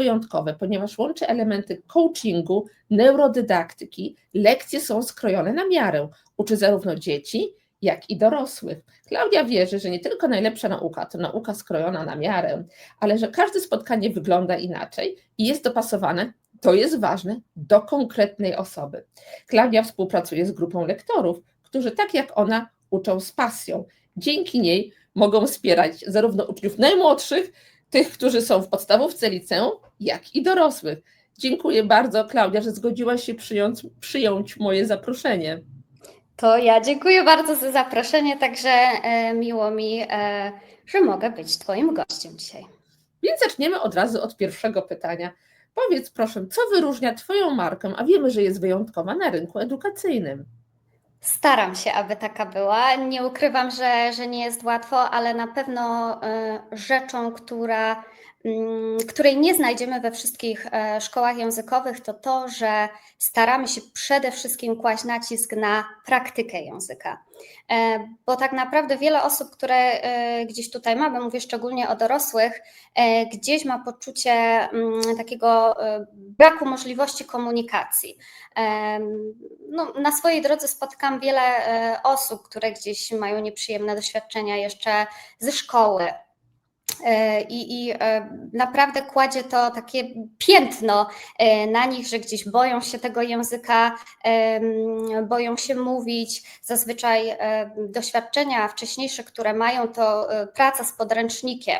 wyjątkowe, ponieważ łączy elementy coachingu, neurodydaktyki. Lekcje są skrojone na miarę. Uczy zarówno dzieci, jak i dorosłych. Klaudia wierzy, że nie tylko najlepsza nauka to nauka skrojona na miarę, ale że każde spotkanie wygląda inaczej i jest dopasowane, to jest ważne, do konkretnej osoby. Klaudia współpracuje z grupą lektorów, którzy tak jak ona uczą z pasją. Dzięki niej mogą wspierać zarówno uczniów najmłodszych, tych, którzy są w podstawówce liceum, jak i dorosłych. Dziękuję bardzo, Klaudia, że zgodziłaś się przyjąć, przyjąć moje zaproszenie. To ja dziękuję bardzo za zaproszenie, także e, miło mi, e, że mogę być Twoim gościem dzisiaj. Więc zaczniemy od razu od pierwszego pytania. Powiedz proszę, co wyróżnia Twoją markę, a wiemy, że jest wyjątkowa na rynku edukacyjnym? Staram się, aby taka była. Nie ukrywam, że, że nie jest łatwo, ale na pewno e, rzeczą, która, której nie znajdziemy we wszystkich e, szkołach językowych, to to, że staramy się przede wszystkim kłaść nacisk na praktykę języka. E, bo tak naprawdę wiele osób, które gdzieś tutaj mamy, mówię szczególnie o dorosłych, gdzieś ma poczucie mm, takiego braku możliwości komunikacji. No, na swojej drodze spotkam wiele e, osób, które gdzieś mają nieprzyjemne doświadczenia jeszcze ze szkoły, E, I, I, e, naprawdę kładzie to takie piętno e, na nich, że gdzieś boją się tego języka, boją się mówić. Zazwyczaj doświadczenia wcześniejsze, które mają, to praca z podręcznikiem,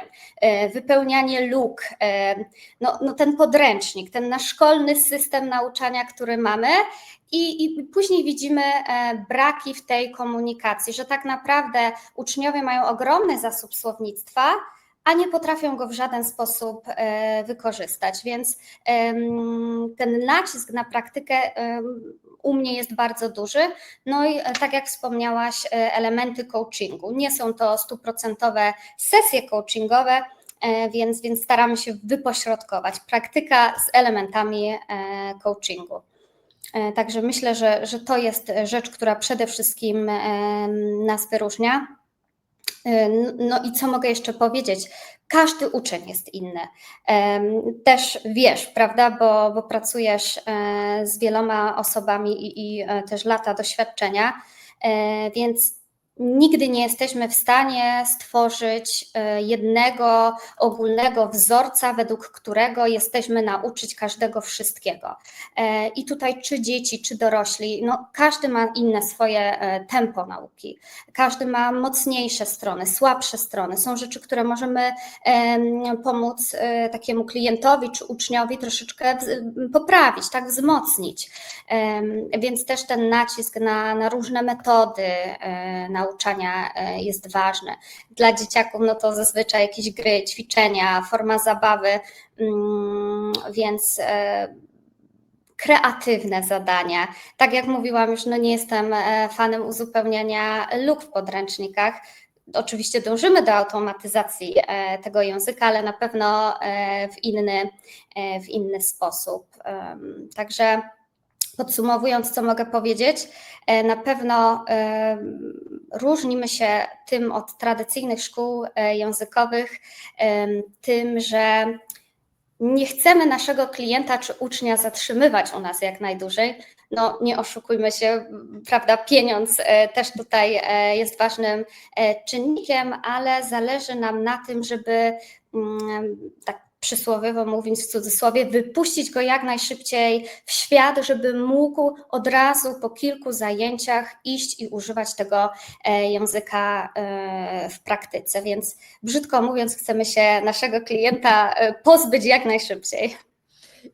wypełnianie luk, no, no ten podręcznik, ten nasz szkolny system nauczania, który mamy. I, I, później widzimy braki w tej komunikacji, że tak naprawdę uczniowie mają ogromny zasób słownictwa, a nie potrafią go w żaden sposób e, wykorzystać. Więc ten nacisk na praktykę u mnie jest bardzo duży. No i e, tak jak wspomniałaś, e, elementy coachingu. Nie są to stuprocentowe sesje coachingowe, więc, więc staramy się wypośrodkować praktyka z elementami coachingu. Także myślę, że, że to jest rzecz, która przede wszystkim nas wyróżnia. E, no i co mogę jeszcze powiedzieć? Każdy uczeń jest inny. Też wiesz, prawda, bo, bo pracujesz e, z wieloma osobami i, i e, też lata doświadczenia, więc Nigdy nie jesteśmy w stanie stworzyć e, jednego ogólnego wzorca, według którego jesteśmy nauczyć każdego wszystkiego. E, I tutaj, czy dzieci, czy dorośli, no, każdy ma inne swoje e, tempo nauki, każdy ma mocniejsze strony, słabsze strony. Są rzeczy, które możemy pomóc takiemu klientowi czy uczniowi troszeczkę poprawić, tak, wzmocnić. Więc też ten nacisk na, na różne metody nauki, nauczania e, jest ważne. Dla dzieciaków no to zazwyczaj jakieś gry, ćwiczenia, forma zabawy, mm, więc e, kreatywne zadania. Tak jak mówiłam już, no nie jestem e, fanem uzupełniania luk w podręcznikach. Oczywiście dążymy do automatyzacji tego języka, ale na pewno w inny, w inny sposób. Także Podsumowując, co mogę powiedzieć, e, na pewno e, różnimy się tym od tradycyjnych szkół e, językowych, tym, że nie chcemy naszego klienta czy ucznia zatrzymywać u nas jak najdłużej. No, nie oszukujmy się, prawda, pieniądz też tutaj jest ważnym czynnikiem, ale zależy nam na tym, żeby mm, tak przysłowiowo mówiąc w cudzysłowie, wypuścić go jak najszybciej w świat, żeby mógł od razu po kilku zajęciach iść i używać tego e, języka e, w praktyce. Więc brzydko mówiąc, chcemy się naszego klienta e, pozbyć jak najszybciej.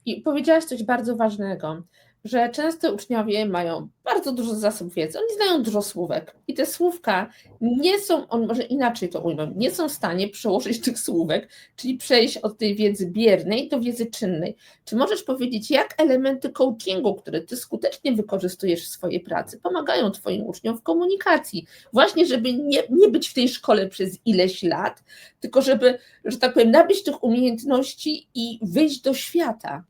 I powiedziałaś coś bardzo ważnego że często uczniowie mają bardzo dużo zasób wiedzy, oni znają dużo słówek i te słówka nie są, on może inaczej to ujmę, nie są w stanie przełożyć tych słówek, czyli przejść od tej wiedzy biernej do wiedzy czynnej. Czy możesz powiedzieć, jak elementy coachingu, które ty skutecznie wykorzystujesz w swojej pracy, pomagają twoim uczniom w komunikacji? Właśnie, żeby nie, nie być w tej szkole przez ileś lat, tylko żeby, że tak powiem, nabyć tych umiejętności i wyjść do świata.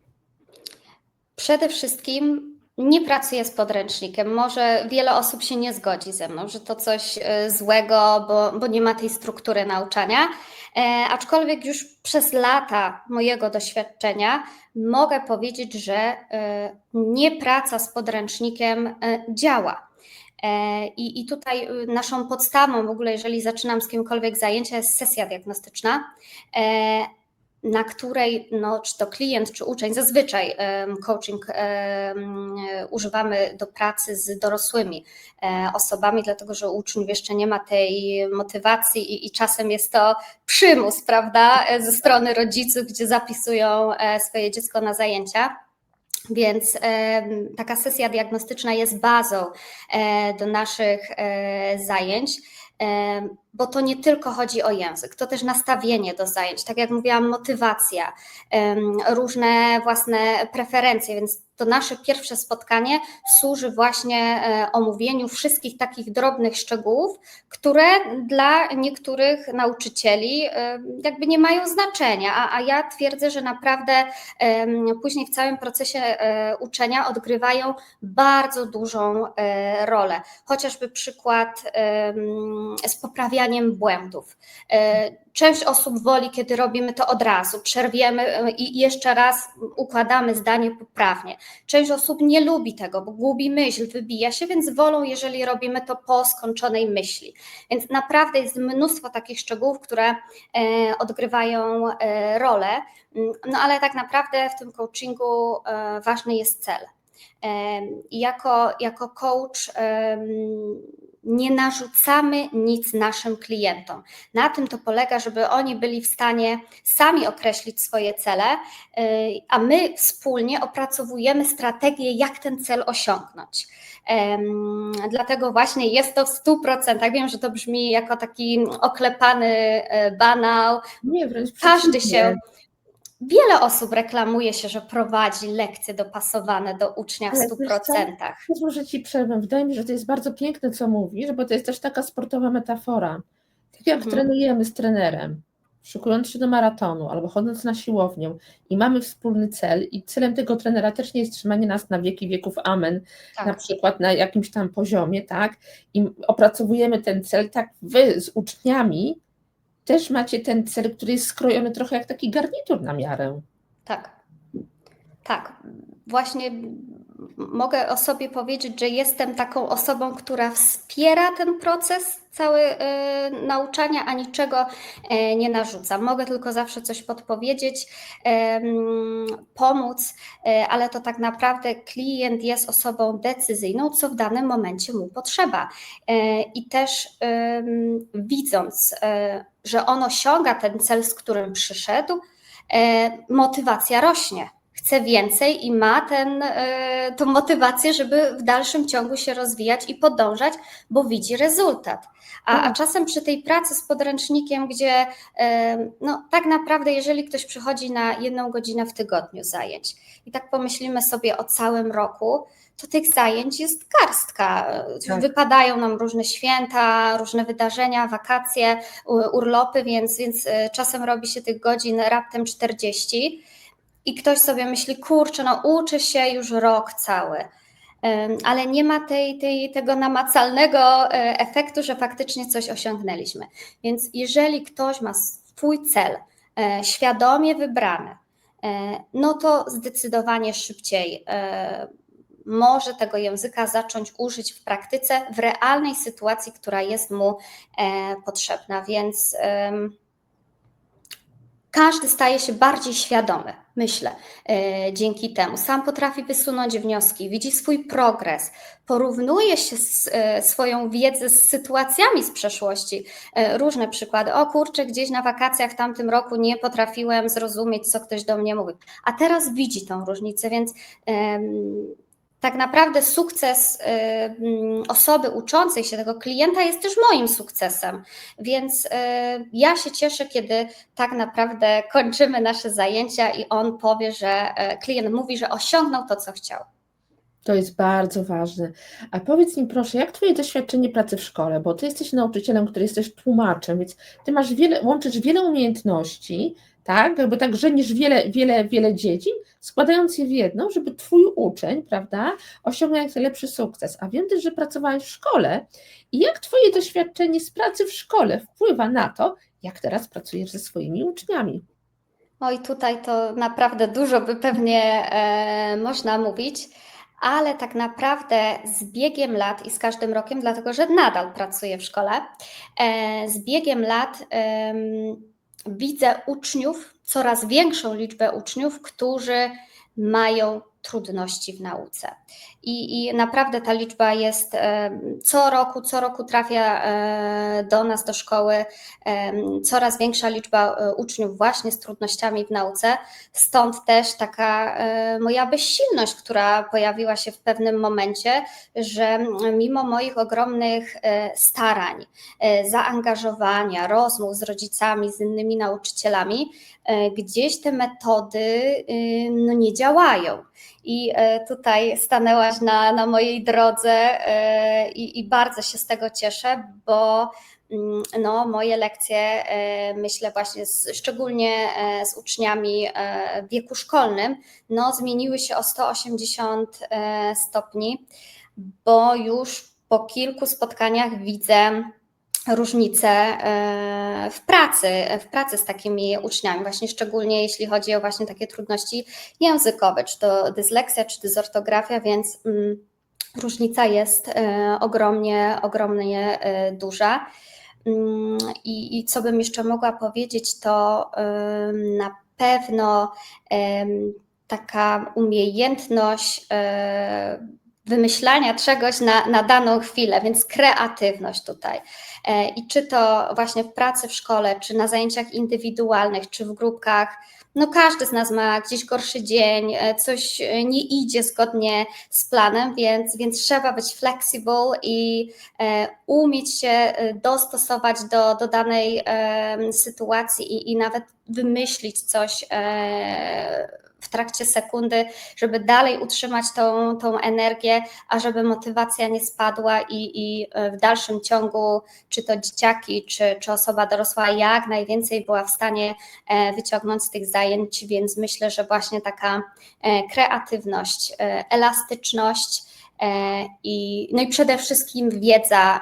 Przede wszystkim nie pracuję z podręcznikiem. Może wiele osób się nie zgodzi ze mną, że to coś e, złego, bo, bo nie ma tej struktury nauczania. E, aczkolwiek już przez lata mojego doświadczenia mogę powiedzieć, że e, nie praca z podręcznikiem e, działa. E, I, I tutaj y, naszą podstawą, w ogóle, jeżeli zaczynam z kimkolwiek zajęcia, jest sesja diagnostyczna, e, na której no, czy to klient, czy uczeń, zazwyczaj coaching używamy do pracy z dorosłymi e, osobami, dlatego że uczniów jeszcze nie ma tej motywacji i, i czasem jest to przymus, prawda, e, ze strony rodziców, gdzie zapisują e, swoje dziecko na zajęcia. Więc taka sesja diagnostyczna jest bazą do naszych zajęć, bo to nie tylko chodzi o język, to też nastawienie do zajęć, tak jak mówiłam, motywacja, różne własne preferencje, więc to nasze pierwsze spotkanie służy właśnie e, omówieniu wszystkich takich drobnych szczegółów, które dla niektórych nauczycieli jakby nie mają znaczenia, a, ja twierdzę, że naprawdę później w całym procesie e, uczenia odgrywają bardzo dużą e, rolę. Chociażby przykład z poprawianiem błędów. E, Część osób woli, kiedy robimy to od razu, przerwiemy e, i jeszcze raz układamy zdanie poprawnie. Część osób nie lubi tego, bo gubi myśl, wybija się, więc wolą, jeżeli robimy to po skończonej myśli. Więc naprawdę jest mnóstwo takich szczegółów, które e, odgrywają rolę, Mm, no ale tak naprawdę w tym coachingu ważny jest cel. Jako, jako coach nie narzucamy nic naszym klientom. Na tym to polega, żeby oni byli w stanie sami określić swoje cele, y, a my wspólnie opracowujemy strategię, jak ten cel osiągnąć. Dlatego właśnie jest to w 100%. Wiem, że to brzmi jako taki oklepany e, banał. Nie, wręcz Każdy się. Wiele osób reklamuje się, że prowadzi lekcje dopasowane do ucznia w Ale wiesz co? 100%. Pozwól, że ci przerwę. Wydaje mi się, że to jest bardzo piękne, co mówisz, bo to jest też taka sportowa metafora. Tak jak Mhm. trenujemy z trenerem, szykując się do maratonu albo chodząc na siłownię i mamy wspólny cel i celem tego trenera też nie jest trzymanie nas na wieki wieków amen, na Tak, przykład na jakimś tam poziomie, tak, i opracowujemy ten cel, tak wy z uczniami też macie ten cel, który jest skrojony trochę jak taki garnitur na miarę. tak. Tak, właśnie mogę o sobie powiedzieć, że jestem taką osobą, która wspiera ten proces cały e, nauczania, a niczego e, nie narzuca. Mogę tylko zawsze coś podpowiedzieć, pomóc, e, ale to tak naprawdę klient jest osobą decyzyjną, co w danym momencie mu potrzeba. E, I też widząc, że on osiąga ten cel, z którym przyszedł, motywacja rośnie chce więcej i ma ten, e, tą motywację, żeby w dalszym ciągu się rozwijać i podążać, bo widzi rezultat. A, a Tak. czasem przy tej pracy z podręcznikiem, gdzie e, no, tak naprawdę, jeżeli ktoś przychodzi na jedną godzinę w tygodniu zajęć i tak pomyślimy sobie o całym roku, to tych zajęć jest garstka. Tak. Wypadają nam różne święta, różne wydarzenia, wakacje, urlopy, więc, więc e, czasem robi się tych godzin raptem 40 i ktoś sobie myśli, kurczę, no uczy się już rok cały. Ale nie ma tej, tej, tego namacalnego e, efektu, że faktycznie coś osiągnęliśmy. Więc jeżeli ktoś ma swój cel e, świadomie wybrany, e, no to zdecydowanie szybciej może tego języka zacząć użyć w praktyce, w realnej sytuacji, która jest mu potrzebna. Więc każdy staje się bardziej świadomy, myślę, e, dzięki temu. Sam potrafi wysunąć wnioski, widzi swój progres, porównuje się z, e, swoją wiedzę z sytuacjami z przeszłości. E, różne przykłady. O kurczę, gdzieś na wakacjach w tamtym roku nie potrafiłem zrozumieć, co ktoś do mnie mówi. A teraz widzi tą różnicę, więc tak naprawdę sukces em, osoby uczącej się tego klienta jest też moim sukcesem. Więc e, ja się cieszę, kiedy tak naprawdę kończymy nasze zajęcia i on powie, że e, klient mówi, że osiągnął to, co chciał. To jest bardzo ważne. A powiedz mi proszę, jak Twoje doświadczenie pracy w szkole, bo Ty jesteś nauczycielem, który jest też tłumaczem, więc Ty masz wiele, łączysz wiele umiejętności, tak? Jakby tak żenisz wiele, wiele, wiele dziedzin, składając je w jedną, żeby twój uczeń, prawda, osiągnął jak najlepszy sukces. A wiem też, że pracowałeś w szkole i jak twoje doświadczenie z pracy w szkole wpływa na to, jak teraz pracujesz ze swoimi uczniami. Oj, tutaj to naprawdę dużo by pewnie e, można mówić, ale tak naprawdę z biegiem lat i z każdym rokiem, dlatego że nadal pracuję w szkole, e, z biegiem lat em, widzę uczniów, coraz większą liczbę uczniów, którzy mają trudności w nauce. I, I naprawdę ta liczba jest e, co roku, co roku trafia e, do nas, do szkoły em, coraz większa liczba e, uczniów właśnie z trudnościami w nauce. Stąd też taka e, moja bezsilność, która pojawiła się w pewnym momencie, że mimo moich ogromnych e, starań, e, zaangażowania, rozmów z rodzicami, z innymi nauczycielami, e, gdzieś te metody no, nie działają. I e, tutaj stanęłaś na, na mojej drodze e, i, i bardzo się z tego cieszę, bo mm, no, moje lekcje, e, myślę właśnie z, szczególnie z uczniami w wieku szkolnym, no, zmieniły się o 180 e, stopni, bo już po kilku spotkaniach widzę różnice e, w pracy, w pracy z takimi uczniami, właśnie szczególnie jeśli chodzi o właśnie takie trudności językowe, czy to dysleksja, czy dysortografia, więc mm, różnica jest e, ogromnie, ogromnie e, duża. Mm, I, co bym jeszcze mogła powiedzieć, to na pewno taka umiejętność wymyślania czegoś na, na daną chwilę, więc kreatywność tutaj. E, I czy to właśnie w pracy w szkole, czy na zajęciach indywidualnych, czy w grupkach, no każdy z nas ma gdzieś gorszy dzień, e, coś e, nie idzie zgodnie z planem, więc, więc trzeba być flexible i umieć się dostosować do, do danej sytuacji i, i nawet wymyślić coś w trakcie sekundy, żeby dalej utrzymać tą, tą energię, a żeby motywacja nie spadła i, i w dalszym ciągu, czy to dzieciaki, czy, czy osoba dorosła, jak najwięcej była w stanie e, wyciągnąć z tych zajęć, więc myślę, że właśnie taka e, kreatywność, e, elastyczność, i, no i przede wszystkim wiedza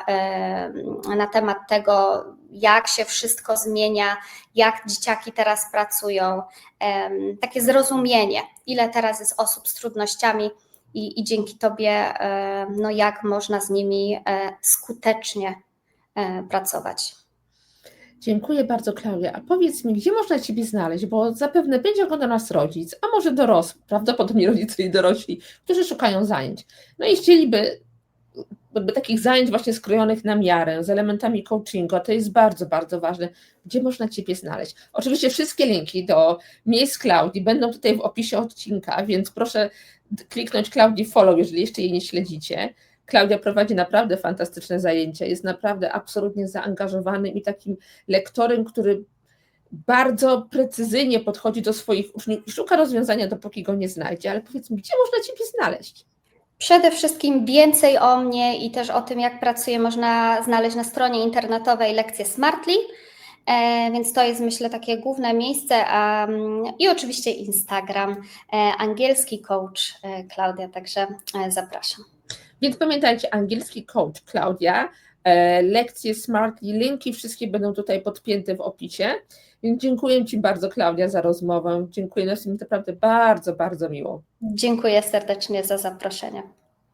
na temat tego, jak się wszystko zmienia, jak dzieciaki teraz pracują, takie zrozumienie, ile teraz jest osób z trudnościami i, i dzięki Tobie, no jak można z nimi skutecznie pracować. Dziękuję bardzo, Klaudia. A powiedz mi, gdzie można Ciebie znaleźć? Bo zapewne będzie oglądał nas rodzic, a może dorosły, prawdopodobnie rodzice i dorośli, którzy szukają zajęć. No i chcieliby jakby takich zajęć właśnie skrojonych na miarę, z elementami coachingu, to jest bardzo, bardzo ważne. Gdzie można Ciebie znaleźć? Oczywiście wszystkie linki do miejsc Klaudii będą tutaj w opisie odcinka, więc proszę kliknąć Klaudii follow, jeżeli jeszcze jej nie śledzicie. Klaudia prowadzi naprawdę fantastyczne zajęcia, jest naprawdę absolutnie zaangażowanym i takim lektorem, który bardzo precyzyjnie podchodzi do swoich uczniów i szuka rozwiązania, dopóki go nie znajdzie. Ale powiedz mi, gdzie można Ciebie znaleźć? Przede wszystkim więcej o mnie i też o tym, jak pracuję, można znaleźć na stronie internetowej lekcje Smartly. E, więc to jest, myślę, takie główne miejsce. Mm, I oczywiście Instagram, e, angielski coach e, Klaudia, także zapraszam. Więc pamiętajcie, angielski coach Klaudia, e, lekcje Smartly, linki wszystkie będą tutaj podpięte w opisie. Więc dziękuję Ci bardzo, Klaudia, za rozmowę. Dziękuję, jest mi naprawdę bardzo, bardzo miło. Dziękuję serdecznie za zaproszenie.